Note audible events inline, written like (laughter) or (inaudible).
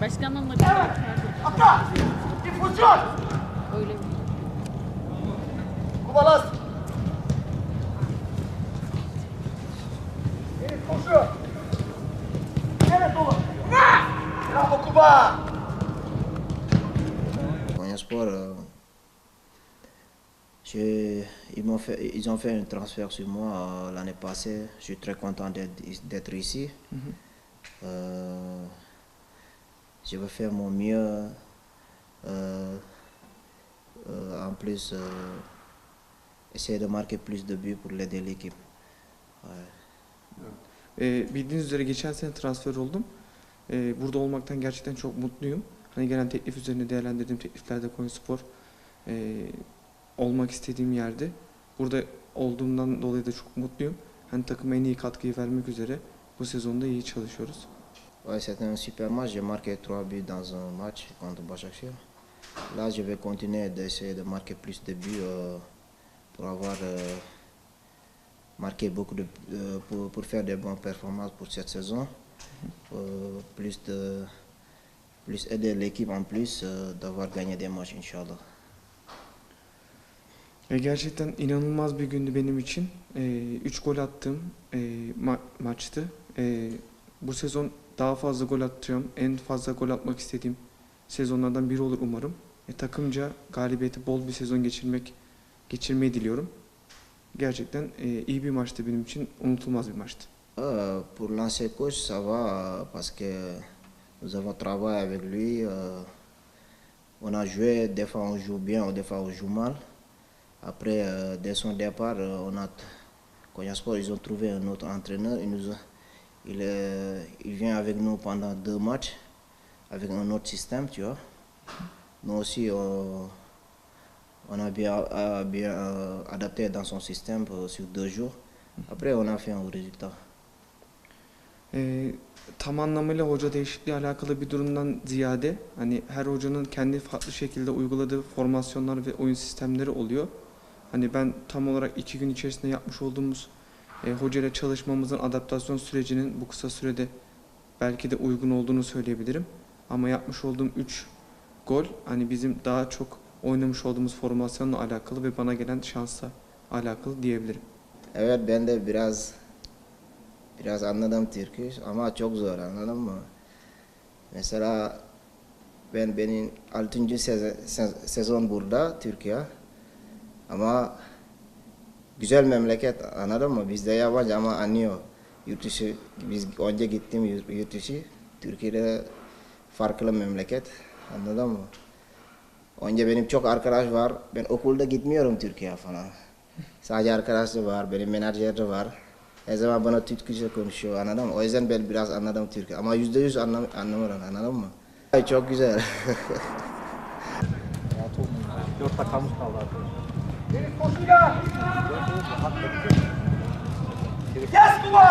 Başkanımla bir Atla! Bir pozisyon! öyle mi? Kubalas! Evet koşu! Evet oğlum! Bravo Kuba! Konya Sport, euh, je- ils, m'ont fait, ils ont fait un transfert sur moi euh, l'année passée. Je suis très content d'être ici. Euh, je vais faire mon mieux. euh, euh, en plus, euh, essayer de marquer plus de buts pour l'aider l'équipe. Bildiğiniz üzere geçen sene transfer oldum. Ee, burada olmaktan gerçekten çok mutluyum. Hani gelen teklif üzerine değerlendirdiğim tekliflerde Konyaspor ee, olmak istediğim yerde. Burada olduğumdan dolayı da çok mutluyum. Hani takıma en iyi katkıyı vermek üzere bu sezonda iyi çalışıyoruz. Ouais, c'était un super match. J'ai marqué 3 buts dans un match contre Başakşehir. Là, je vais continuer d'essayer de marquer plus de buts euh, pour avoir euh, marqué beaucoup de euh, pour, pour faire des bonnes performances pour cette saison. Euh, plus de plus aider l'équipe en plus euh, d'avoir gagné des matchs, Inch'Allah. Ve gerçekten inanılmaz bir gündü benim için. 3 gol attığım e, ma- maçtı. E, bu sezon daha fazla gol atacağım. En fazla gol atmak istediğim sezonlardan biri olur umarım. E, takımca galibiyeti bol bir sezon geçirmek geçirmeyi diliyorum. Gerçekten e, iyi bir maçtı benim için. Unutulmaz bir maçtı. Euh, pour l'ancien coach, ça va parce que nous avons travaillé avec lui. euh, on a joué, des fois on joue bien, des fois on joue mal. Après, euh, dès son départ, euh, on a Konyaspor, ils ont trouvé un autre entraîneur. Il, nous a- il, est- il vient avec nous pendant deux matchs avec un autre système, tu vois. Nous aussi, on, on a bien, a bien euh, adapté dans son système euh, sur deux jours. Après, on a fait un résultat. E, tam anlamıyla hoca değişikliği alakalı bir durumdan ziyade hani her hocanın kendi farklı şekilde uyguladığı formasyonlar ve oyun sistemleri oluyor. Hani ben tam olarak iki gün içerisinde yapmış olduğumuz e, hoca ile çalışmamızın adaptasyon sürecinin bu kısa sürede belki de uygun olduğunu söyleyebilirim. Ama yapmış olduğum 3 gol hani bizim daha çok oynamış olduğumuz formasyonla alakalı ve bana gelen şansla alakalı diyebilirim. Evet ben de biraz biraz anladım Türkçe ama çok zor anladın mı? Mesela ben benim 6. sezon, sezon burada Türkiye ama güzel memleket anladın mı? Bizde yabancı ama anlıyor. Yurt dışı, biz önce gittim yurt, dışı. Türkiye'de farklı memleket anladın mı? Önce benim çok arkadaş var. Ben okulda gitmiyorum Türkiye falan. Sadece arkadaşı var, benim menajer de var. Her zaman bana Türkçe konuşuyor anladın mı? O yüzden ben biraz anladım Türkçe. Ama yüzde yüz anlam anlamıyorum anladın mı? Ay, Çok güzel. (laughs) Dört dakikamız kaldı arkadaşlar. Yes, Kuba!